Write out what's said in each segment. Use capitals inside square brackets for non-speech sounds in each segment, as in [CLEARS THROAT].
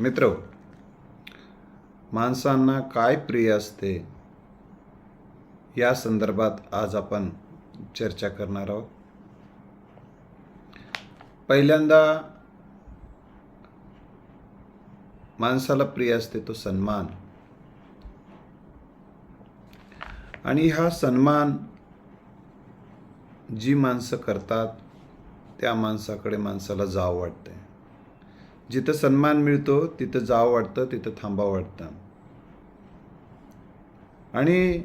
मित्र माणसांना काय प्रिय असते या संदर्भात आज आपण चर्चा करणार आहोत. पहिल्यांदा माणसाला प्रिय असते तो सन्मान. आणि हा सन्मान जी माणसं करतात त्या माणसाकडे माणसाला जावं वाटते जिथं सन्मान मिळतो तिथं जावं वाटतं तिथं थांबावं वाटतं. आणि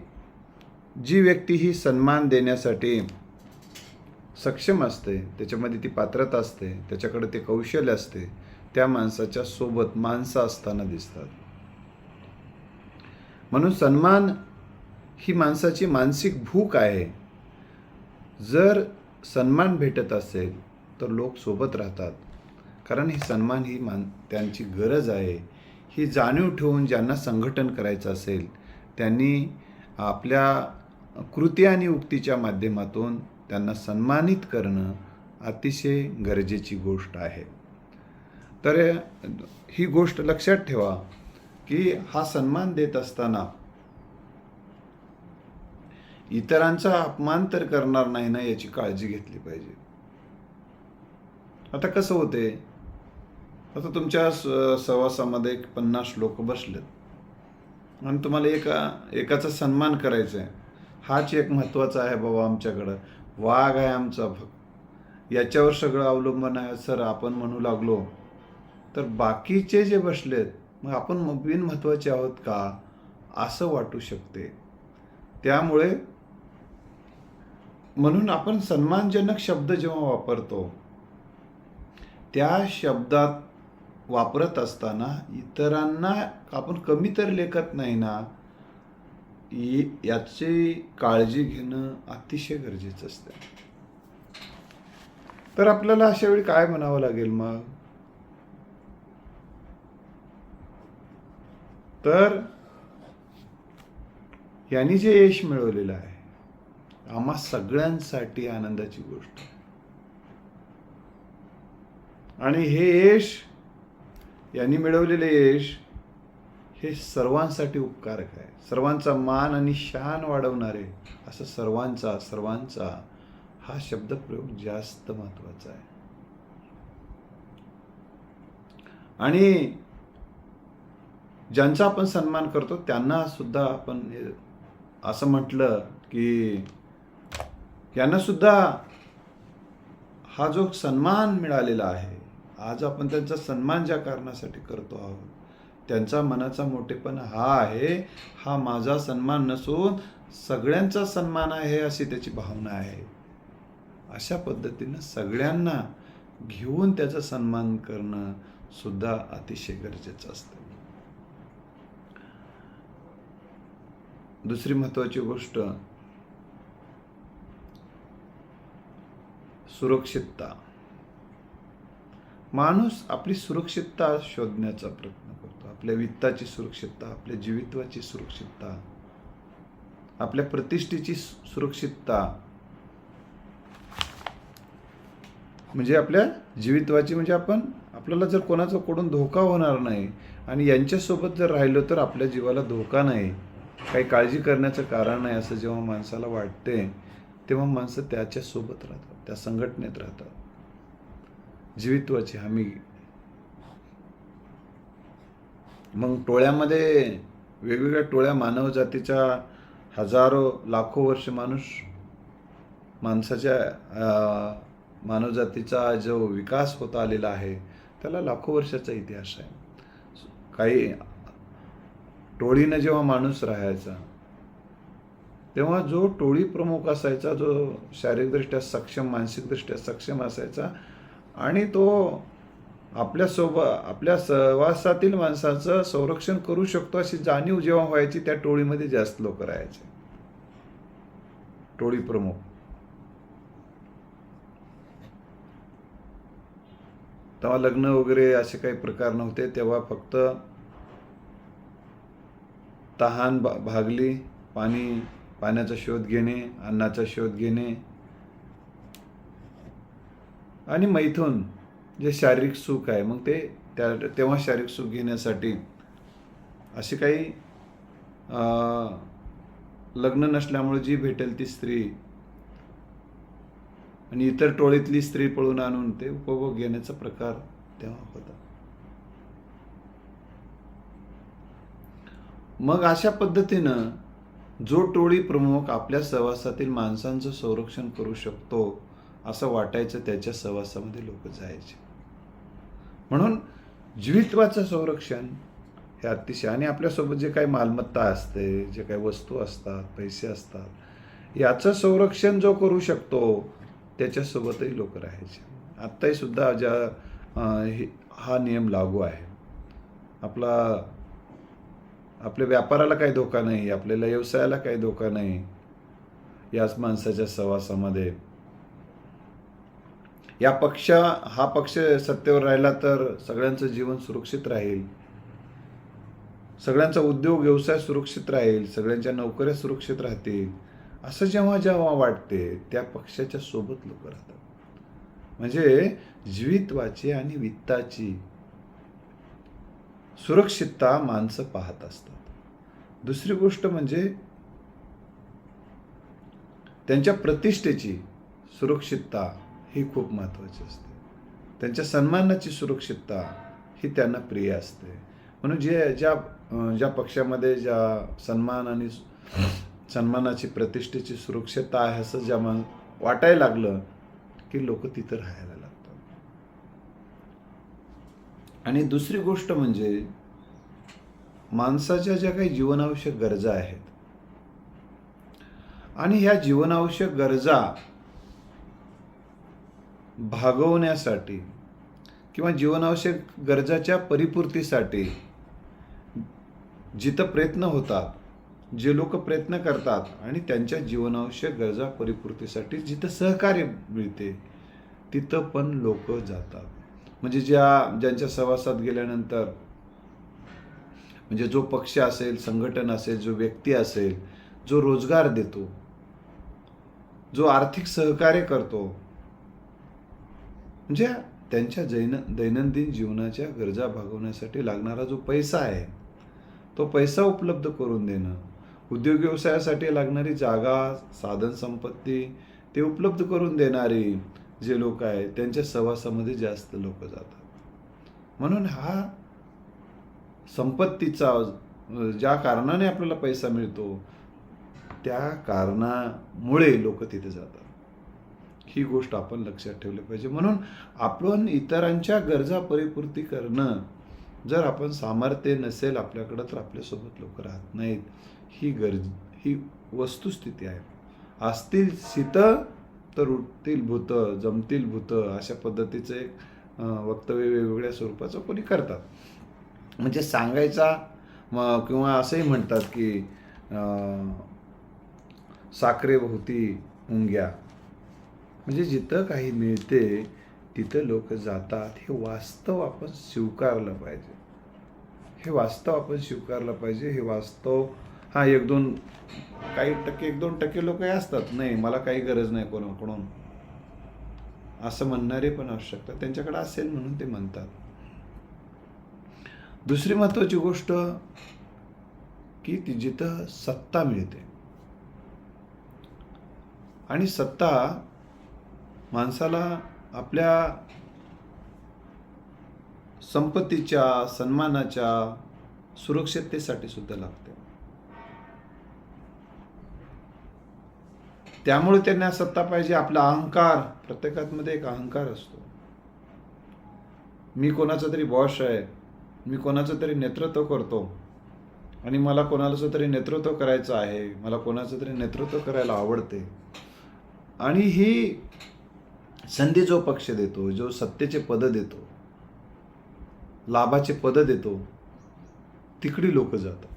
जी व्यक्ती ही सन्मान देण्यासाठी सक्षम असते त्याच्यामध्ये ती पात्रता असते त्याच्याकडे ते कौशल्य असते त्या माणसाच्या सोबत माणसं असताना दिसतात. म्हणून सन्मान ही माणसाची मानसिक भूक आहे. जर सन्मान भेटत असेल तर लोक सोबत राहतात. कारण ही सन्मान ही मान त्यांची गरज आहे. ही जाणीव ठेवून ज्यांना संघटन करायचं असेल त्यांनी आपल्या कृती आणि उक्तीच्या माध्यमातून त्यांना सन्मानित करणं अतिशय गरजेची गोष्ट आहे. तर ही गोष्ट लक्षात ठेवा की हा सन्मान देत असताना इतरांचा अपमान तर करणार नाही ना याची काळजी घेतली पाहिजे. आता कसं होते आता तुमच्या स- सहवासामध्ये एक पन्नास लोक बसलेत. आणि तुम्हाला एका एकाचा सन्मान करायचा आहे हाच एक महत्त्वाचा आहे बाबा आमच्याकडं. वाघ आहे आमचा भक्त याच्यावर सगळं अवलंबन आहे. सर आपण म्हणू लागलो. तर बाकीचे जे बसलेत मग आपण बिन महत्त्वाचे आहोत का? असं वाटू शकते. त्यामुळे म्हणून आपण सन्मानजनक शब्द जेव्हा वापरतो त्या शब्दात वापरत असताना इतरांना आपण कमी तर लेखत नाही ना याची काळजी घेणं अतिशय गरजेचं असतं. तर आपल्याला अशा वेळी काय म्हणावं लागेल मग? तर यांनी जे यश मिळवलेलं आहे आम्हा सगळ्यांसाठी आनंदाची गोष्ट. आणि हे यश यांनी मिळवलेले यश हे सर्वांसाठी उपकारक आहे. सर्वांचा मान आणि शान वाढवणारे असं सर्वांचा सर्वांचा हा शब्दप्रयोग जास्त महत्त्वाचा आहे. आणि ज्यांचा आपण सन्मान करतो त्यांना सुद्धा आपण असं म्हटलं की यांना सुद्धा हा जो सन्मान मिळालेला आहे आज आपण त्यांचा सन्मान ज्या कारणासाठी करतो आहोत त्यांचा मनाचा मोठेपणा हा आहे हा माझा सन्मान नसून सगळ्यांचा सन्मान आहे अशी त्याची भावना आहे. अशा पद्धतीनं सगळ्यांना घेऊन त्याचा सन्मान करणं सुद्धा अतिशय गरजेचं असतं. दुसरी महत्वाची गोष्ट सुरक्षितता. माणूस आपली सुरक्षितता शोधण्याचा प्रयत्न करतो. आपल्या वित्ताची सुरक्षितता आपल्या जीवित्वाची सुरक्षितता आपल्या प्रतिष्ठेची सुरक्षितता म्हणजे आपल्या जीवित्वाची म्हणजे आपण आपल्याला जर कोणाचा कडून धोका होणार नाही आणि यांच्यासोबत जर राहिलो तर आपल्या जीवाला धोका नाही काही काळजी करण्याचं कारण नाही असं जेव्हा माणसाला वाटते तेव्हा माणसं त्याच्यासोबत राहतात त्या संघटनेत राहतात. जीवित्वाची हमी. मग टोळ्यामध्ये वेगवेगळ्या टोळ्या मानव जातीच्या हजारो लाखो वर्ष माणूस माणसाच्या मानवजातीचा जो विकास होत आलेला आहे त्याला लाखो वर्षाचा इतिहास आहे. काही टोळीनं जेव्हा माणूस राहायचा तेव्हा जो टोळी प्रमुख असायचा जो शारीरिकदृष्ट्या सक्षम मानसिकदृष्ट्या सक्षम असायचा आणि तो आपल्यासोबत आपल्या सहवासातील माणसाचं संरक्षण करू शकतो अशी जाणीव जेव्हा व्हायची त्या टोळीमध्ये जास्त लोक राहायचे. टोळी प्रमुख. तेव्हा लग्न वगैरे असे काही प्रकार नव्हते तेव्हा फक्त तहान भागली पाणी पाण्याचा शोध घेणे अन्नाचा शोध घेणे आणि मैथून जे शारीरिक सुख आहे मग ते त्या तेव्हा शारीरिक सुख घेण्यासाठी अशी काही लग्न नसल्यामुळे जी भेटेल ती स्त्री आणि इतर टोळीतली स्त्री पळून आणून ते उपभोग घेण्याचा प्रकार तेव्हा होता. मग अशा पद्धतीनं जो टोळी प्रमुख आपल्या सहवासातील माणसांचं संरक्षण करू शकतो असं वाटायचं त्याच्या सहवासामध्ये लोक जायचे. म्हणून जीवित्वाचं संरक्षण हे अतिशय आणि आपल्यासोबत जे काही मालमत्ता असते जे काही वस्तू असतात पैसे असतात याचं संरक्षण जो करू शकतो त्याच्यासोबतही लोक राहायचे. आत्ताही सुद्धा ज्या हा नियम लागू आहे. आपला आपल्या व्यापाराला काही धोका नाही आपल्याला व्यवसायाला काही धोका नाही. याच माणसाच्या सहवासामध्ये या पक्ष हा पक्ष सत्तेवर राहिला तर सगळ्यांचं जीवन सुरक्षित राहील. सगळ्यांचा उद्योग व्यवसाय सुरक्षित राहील. सगळ्यांच्या नोकऱ्या सुरक्षित राहतील. असं जेव्हा जेव्हा वाटते त्या पक्षाच्या सोबत लोक राहतात. म्हणजे जीवित्वाची आणि वित्ताची सुरक्षितता माणसं पाहत असतात. दुसरी गोष्ट म्हणजे त्यांच्या प्रतिष्ठेची सुरक्षितता. ही खूप महत्त्वाची असते. त्यांच्या सन्मानाची सुरक्षितता ही त्यांना प्रिय असते. म्हणून जे ज्या ज्या पक्षामध्ये ज्या सन्मान आणि सन्मानाची प्रतिष्ठेची सुरक्षितता आहे असं ज्या जेव्हा वाटायला लागलं की लोक तिथं राहायला लागतात. आणि दुसरी गोष्ट म्हणजे माणसाच्या ज्या काही जीवनावश्यक गरजा आहेत आणि ह्या जीवनावश्यक गरजा भागवण्यासाठी किंवा जीवनावश्यक गरजाच्या परिपूर्तीसाठी जिथं प्रयत्न होतात जे लोक प्रयत्न करतात आणि त्यांच्या जीवनावश्यक गरजा परिपूर्तीसाठी जिथं सहकार्य मिळते तिथं पण लोक जातात. म्हणजे ज्या ज्यांच्या सहवासात गेल्यानंतर म्हणजे जो पक्ष असेल संघटन असेल जो व्यक्ती असेल जो रोजगार देतो जो आर्थिक सहकार्य करतो म्हणजे त्यांच्या जैन दैनंदिन जीवनाच्या गरजा भागवण्यासाठी लागणारा जो पैसा आहे तो पैसा उपलब्ध करून देणं उद्योग व्यवसायासाठी लागणारी जागा साधन संपत्ती ते उपलब्ध करून देणारी जे लोक आहेत त्यांच्या सहवासामध्ये जास्त लोक जातात. म्हणून हा संपत्तीचा ज्या कारणाने आपल्याला पैसा मिळतो त्या कारणामुळे लोक तिथे जातात. ही गोष्ट आपण लक्षात ठेवली पाहिजे. म्हणून आपण इतरांच्या गरजा परिपूर्ती करणं जर आपण सामर्थ्य नसेल आपल्याकडं तर आपल्यासोबत लोक राहत नाहीत. ही गरज ही वस्तुस्थिती आहे. असतील शीत तर उठतील भूत जमतील भूत अशा पद्धतीचं एक वक्तव्य वेगवेगळ्या स्वरूपाचं कोणी करतात. म्हणजे सांगायचा म- किंवा असंही म्हणतात की साखरेभोवती साखरे मुंग्या. म्हणजे जिथं काही मिळते तिथं लोक जातात. हे वास्तव आपण स्वीकारलं पाहिजे. हे वास्तव आपण स्वीकारलं पाहिजे. हे वास्तव हा एक दोन काही टक्के एक दोन टक्के लोक असतात. नाही मला काही गरज नाही कोणाकडून असं म्हणणारे पण असू शकतात. त्यांच्याकडे असेल म्हणून ते म्हणतात. दुसरी महत्वाची गोष्ट की ती जिथं सत्ता मिळते. आणि सत्ता माणसाला आपल्या संपत्तीच्या सन्मानाच्या सुरक्षिततेसाठी सुद्धा लागते. त्यामुळे त्यांना सत्ता पाहिजे आपला अहंकार प्रत्येकामध्ये एक अहंकार असतो. मी कोणाचा तरी बॉस आहे मी कोणाचं तरी नेतृत्व करतो आणि मला कोणाचं तरी नेतृत्व करायचं आहे मला कोणाचं तरी नेतृत्व करायला आवडते आणि ही संधी जो पक्ष देतो जो सत्तेचे पद देतो लाभाचे पद देतो तिकडी लोक जातात.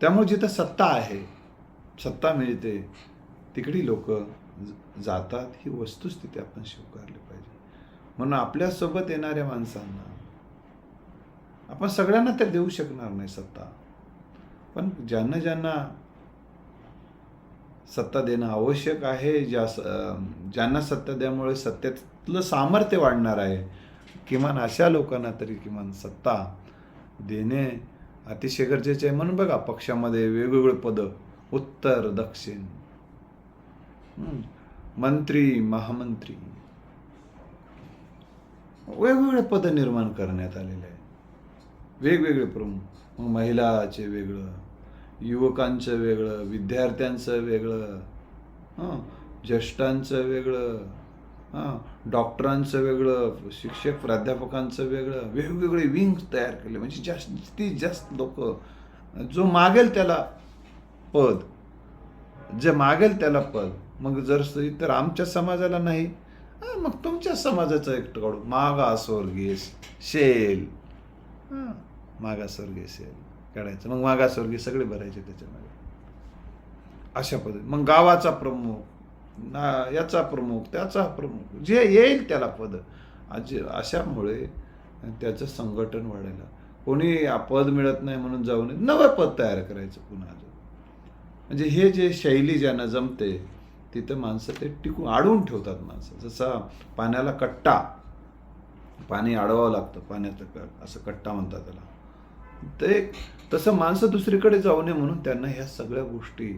त्यामुळे जिथं सत्ता आहे सत्ता मिळते तिकडी लोक जातात. ही वस्तुस्थिती आपण स्वीकारली पाहिजे. म्हणून आपल्यासोबत येणाऱ्या माणसांना आपण सगळ्यांना तर देऊ शकणार नाही सत्ता. पण ज्यांना ज्यांना सत्ता देणं आवश्यक आहे. ज्या ज्यांना सत्ता द्यामुळे सत्तेतलं सामर्थ्य वाढणार आहे किमान अशा लोकांना तरी किमान सत्ता देणे अतिशय गरजेचे आहे. म्हणून बघा पक्षामध्ये वेगवेगळे पद उत्तर दक्षिण. हम्म. मंत्री महामंत्री. वेगवेगळे पद निर्माण करण्यात आलेले आहे वेगवेगळे प्रमुख मग महिलाचे वेगळं युवकांचं वेगळं विद्यार्थ्यांचं वेगळं हां ज्येष्ठांचं वेगळं हां डॉक्टरांचं वेगळं शिक्षक प्राध्यापकांचं वेगळं वेगवेगळे विंग तयार केले. म्हणजे जास्तीत जास्त लोक जो मागेल त्याला पद जे मागेल त्याला पद मग जर तर आमच्या समाजाला नाही. मग तुमच्या समाजाचं एक काढू. मागासवर्गीय शेल हां मागासवर्गीय सेल. काढायचं. मग मागासवर्गीय सगळे भरायचे त्याच्यामध्ये. अशा पद्धती. मग गावाचा प्रमुख ना याचा प्रमुख त्याचा प्रमुख जे येईल त्याला पद. आज अशामुळे त्याचं संघटन वाढायला. कोणी पद मिळत नाही म्हणून जाऊ नये. नवं पद तयार करायचं पुन्हा अजून. म्हणजे हे जे शैली ज्यांना जमते तिथं माणसं ते टिकून अडवून ठेवतात माणसं. जसा पाण्याला कट्टा पाणी अडवावं लागतं पाण्याचं असं कट्टा म्हणतात त्याला. ते तसं माणसं दुसरीकडे जाऊ नये म्हणून त्यांना ह्या सगळ्या गोष्टी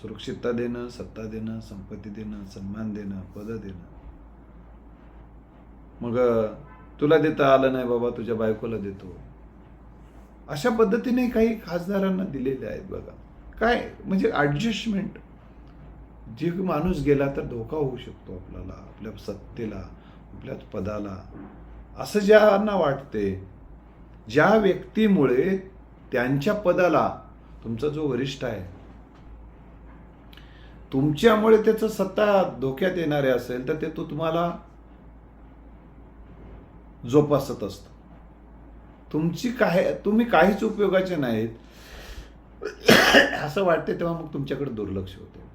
सुरक्षितता देणं सत्ता देणं संपत्ती देणं सन्मान देणं पद देणं. मग तुला देता आलं नाही बाबा तुझ्या बायकोला देतो. अशा पद्धतीने काही खासदारांना दिलेले आहेत बघा. काय म्हणजे ॲडजस्टमेंट जे माणूस गेला तर धोका होऊ शकतो आपल्याला आपल्या सत्तेला आपल्या पदाला. असं ज्यांना वाटते ज्या व्यक्तीमुळे त्यांच्या पदाला तुमचा जो वरिष्ठ आहे तुमच्यामुळे त्याचं सत्ता धोक्यात येणारे असेल तर ते तो तुम्हाला जोपासत असत. तुमची काय तुम्ही काहीच उपयोगाचे नाहीत. असं वाटते तेव्हा मग तुमच्याकडे दुर्लक्ष होते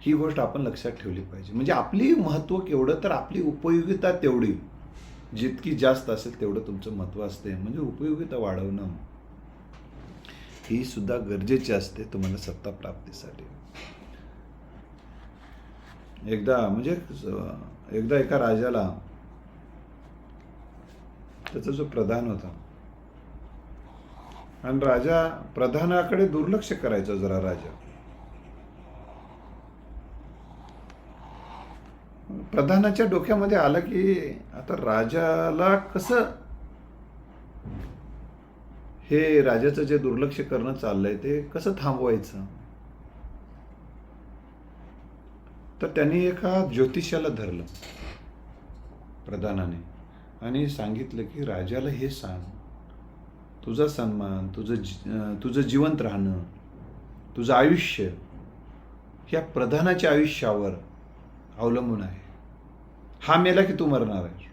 ही गोष्ट आपण लक्षात ठेवली पाहिजे. म्हणजे आपली महत्त्व केवढं तर आपली उपयोगिता तेवढी. जितकी जास्त असेल तेवढं तुमचं महत्त्व असते म्हणजे उपयोगिता वाढवणं ही सुद्धा गरजेची असते तुम्हाला सत्ता प्राप्तीसाठी. एकदा म्हणजे एकदा एका राजाला त्याचा जो प्रधान होता आणि राजा प्रधानाकडे दुर्लक्ष करायचा जरा राजा. प्रधानाच्या डोक्यामध्ये आलं की आता राजाला कसं हे राजाचं जे दुर्लक्ष करणं चाललंय ते कसं थांबवायचं? तर त्यांनी एका ज्योतिषाला धरलं प्रधानाने आणि सांगितलं की राजाला हे सांग. तुझा सन्मान तुझं जी- तुझं जिवंत राहणं तुझं आयुष्य ह्या प्रधानाच्या आयुष्यावर अवलंबून आहे. हा मेला की तू मरणार आहे?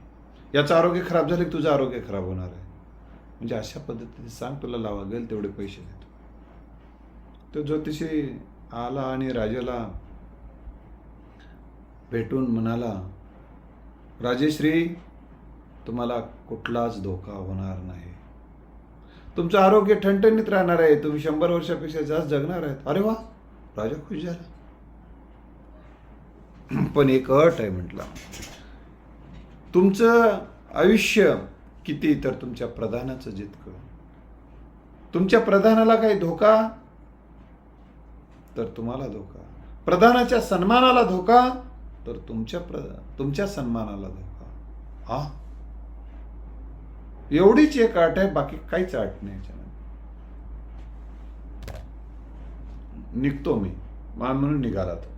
याचं आरोग्य खराब झालं की तुझं आरोग्य खराब होणार आहे? म्हणजे अशा पद्धतीने सांग तुला लागेल तेवढे पैसे देतो. तो ज्योतिषी आला आणि राजाला भेटून म्हणाला राजेश्री तुम्हाला कुठलाच धोका होणार नाही. तुमचं आरोग्य ठणठणीत राहणार आहे. तुम्ही शंभर वर्षापेक्षा जास्त जगणार आहेत. अरे वा राजा खुश झाला. [CLEARS THROAT] पण एक अट आहे म्हटलं. तुमचं आयुष्य किती तर तुमच्या प्रधानाचं जितकं. तुमच्या प्रधानाला काही धोका? तर तुम्हाला धोका. प्रधानाच्या सन्मानाला धोका? तर तुमच्या प्र तुमच्या सन्मानाला धोका. हा? एवढीच एक अट आहे बाकी काहीच अट नाही निघतो मी. मान म्हणून निघाला तो.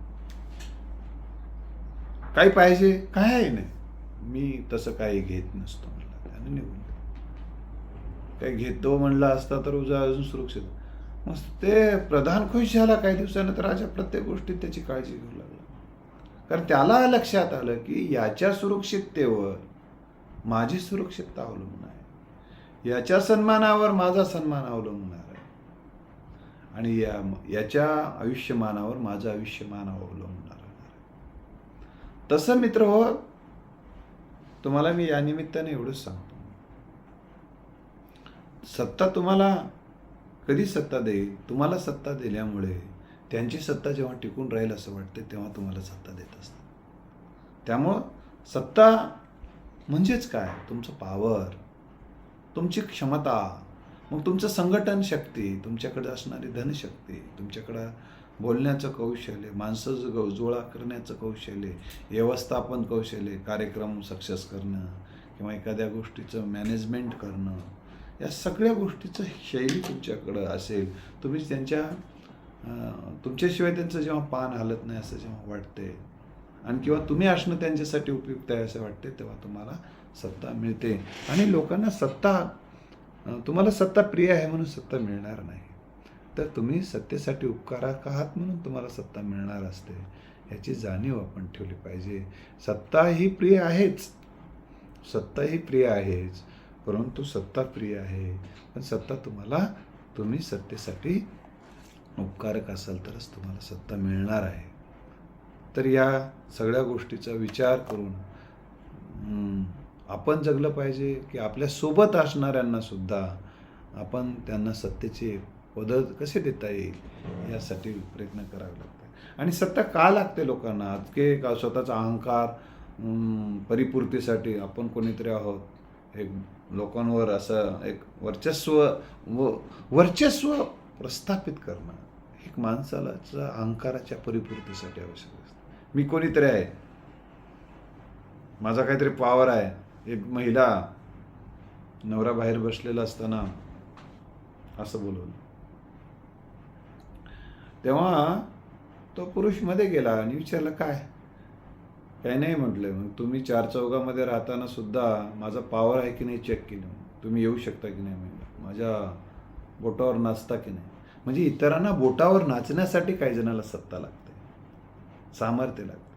काही पाहिजे काय नाही. मी तसं काही घेत नसतो म्हणलं. त्यानं निघून काही घेतो म्हणला असता तर उजा अजून सुरक्षित. मग ते प्रधान खुश झाला काही दिवसानंतर राजा प्रत्येक गोष्टीत त्याची काळजी घेऊ लागला. कारण त्याला लक्षात आलं की याच्या सुरक्षिततेवर माझी सुरक्षितता अवलंबून आहे. याच्या सन्मानावर माझा सन्मान अवलंबून आहे. आणि या याच्या आयुष्यमानावर माझं आयुष्यमान अवलंबून आहे. तसं मित्र हो तुम्हाला मी या निमित्ताने एवढंच सांगतो. सत्ता तुम्हाला कधी सत्ता देईल? तुम्हाला सत्ता दिल्यामुळे त्यांची सत्ता जेव्हा टिकून राहील असं वाटते तेव्हा तुम्हाला सत्ता देत असतात. त्यामुळं सत्ता म्हणजेच काय? तुमचं पावर तुमची क्षमता मग तुमचं संघटन शक्ती तुमच्याकडे असणारी धनशक्ती तुमच्याकडं बोलण्याचं कौशल्य माणसं ज- जोळा करण्याचं कौशल्य व्यवस्थापन कौशल्य कार्यक्रम सक्सेस करणं किंवा एखाद्या गोष्टीचं मॅनेजमेंट करणं या सगळ्या गोष्टीचं शैली तुमच्याकडं असेल तुम्ही त्यांच्या तुमच्याशिवाय त्यांचं जेव्हा पान हलत नाही असं जेव्हा वाटते आणि किंवा तुम्ही असणं त्यांच्यासाठी उपयुक्त आहे असं वाटते तेव्हा तुम्हाला सत्ता मिळते. आणि लोकांना सत्ता तुम्हाला सत्ता प्रिय आहे म्हणून सत्ता मिळणार नाही. तर तुम्ही सत्तेसाठी उपकारक आहात म्हणून तुम्हाला सत्ता मिळणार असते. याची जाणीव आपण ठेवली पाहिजे. सत्ता ही प्रिय आहेच. सत्ता ही प्रिय आहेच. परंतु सत्ता प्रिय आहे. पण सत्ता तुम्हाला तुम्ही सत्तेसाठी उपकारक असाल तरच तुम्हाला सत्ता मिळणार आहे. तर या सगळ्या गोष्टीचा विचार करून आपण जगलं पाहिजे की आपल्यासोबत असणाऱ्यांना सुद्धा आपण त्यांना सत्तेचे पद कसे देता येईल यासाठी प्रयत्न करावे लागतात. आणि सत्ता का लागते लोकांना? के का स्वतःचा अहंकार परिपूर्तीसाठी आपण कोणीतरी आहोत? एक लोकांवर असं एक वर्चस्व व वर्चस्व प्रस्थापित करणं एक माणसालाच्या अहंकाराच्या परिपूर्तीसाठी आवश्यक असतं. मी कोणीतरी आहे. माझा काहीतरी पॉवर आहे. एक महिला नवरा बाहेर बसलेला असताना असं बोलवलं. तेव्हा तो पुरुषमध्ये गेला आणि विचारलं काय? काही नाही म्हटलं. मग तुम्ही चार चौघामध्ये राहताना सुद्धा माझा पॉवर आहे की नाही चेक केलं? तुम्ही येऊ शकता की नाही? म्हणलं माझ्या बोटावर नाचता की नाही? म्हणजे इतरांना बोटावर नाचण्यासाठी काही जणाला सत्ता लागते. सामर्थ्य लागते.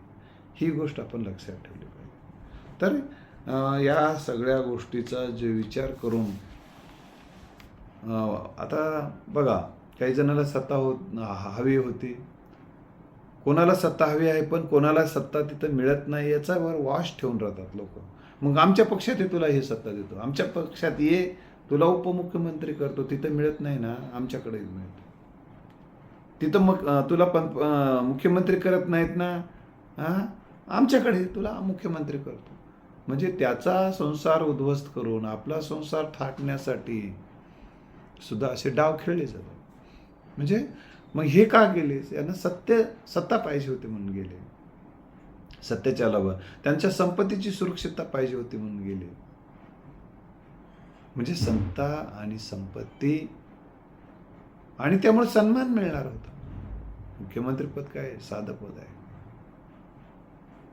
ही गोष्ट आपण लक्षात ठेवली पाहिजे. तर या सगळ्या गोष्टीचा जे विचार करून आता बघा काही जणाला सत्ता होत हवी होती. कोणाला सत्ता हवी आहे पण कोणाला सत्ता तिथं मिळत नाही याच्यावर वाश ठेवून राहतात लोक. मग आमच्या पक्षात ये तुला हे सत्ता देतो. आमच्या पक्षात ये तुला उपमुख्यमंत्री करतो तिथं मिळत नाही ना आमच्याकडे मिळतं तिथं मग तुला पण मुख्यमंत्री करत नाहीत ना हां? आमच्याकडे तुला मुख्यमंत्री करतो. म्हणजे त्याचा संसार उद्ध्वस्त करून आपला संसार थाटण्यासाठी सुद्धा असे डाव खेळले जातात. म्हणजे मग हे का गेले यांना सत्य सत्ता पाहिजे होती म्हणून गेले. सत्याच्या अलावा त्यांच्या संपत्तीची सुरक्षितता पाहिजे होती म्हणून गेले. म्हणजे सत्ता आणि संपत्ती आणि त्यामुळे सन्मान मिळणार होता. मुख्यमंत्री पद काय? साधं पद आहे.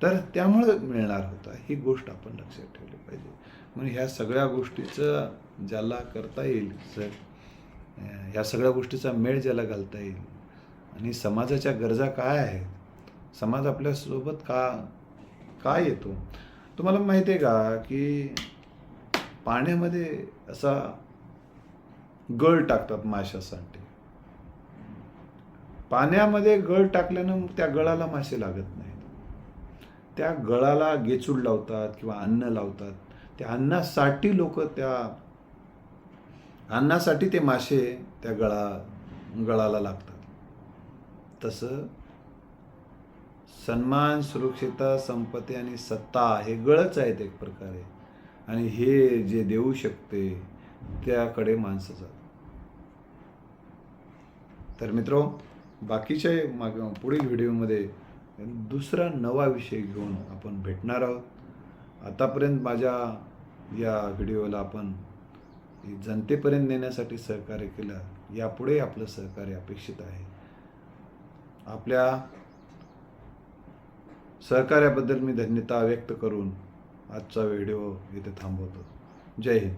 तर त्यामुळे मिळणार होता. ही गोष्ट आपण लक्षात ठेवली पाहिजे. म्हणून ह्या सगळ्या गोष्टीचं ज्याला करता येईल सर या सगळ्या गोष्टीचा मेळ ज्याला घालता येईल. आणि समाजाच्या गरजा काय आहेत? समाज आपल्यासोबत का का येतो? तुम्हाला माहिती आहे का की पाण्यामध्ये असा गळ टाकतात माशासाठी. पाण्यामध्ये गळ टाकल्यानं त्या गळाला मासे लागत नाहीत. त्या गळाला गेचूड लावतात किंवा अन्न लावतात. त्या अन्नासाठी लोक त्या अन्नासाठी ते मासे त्या गळा गळाला लागतात. तसं सन्मान सुरक्षितता संपत्ती आणि सत्ता हे गळच आहेत एक प्रकारे. आणि हे जे देऊ शकते त्याकडे माणसं जातात. तर मित्रो बाकीच्या माग पुढील व्हिडिओमध्ये दुसरा नवा विषय घेऊन आपण भेटणार आहोत. आतापर्यंत माझ्या या व्हिडिओला आपण जनतेपर्यंत नेण्यासाठी सहकार्य केलं यापुढे आपलं सहकार्य अपेक्षित आहे. आपल्या सहकार्याबद्दल मी धन्यता व्यक्त करून आजचा व्हिडिओ इथे थांबवतो. जय हिंद.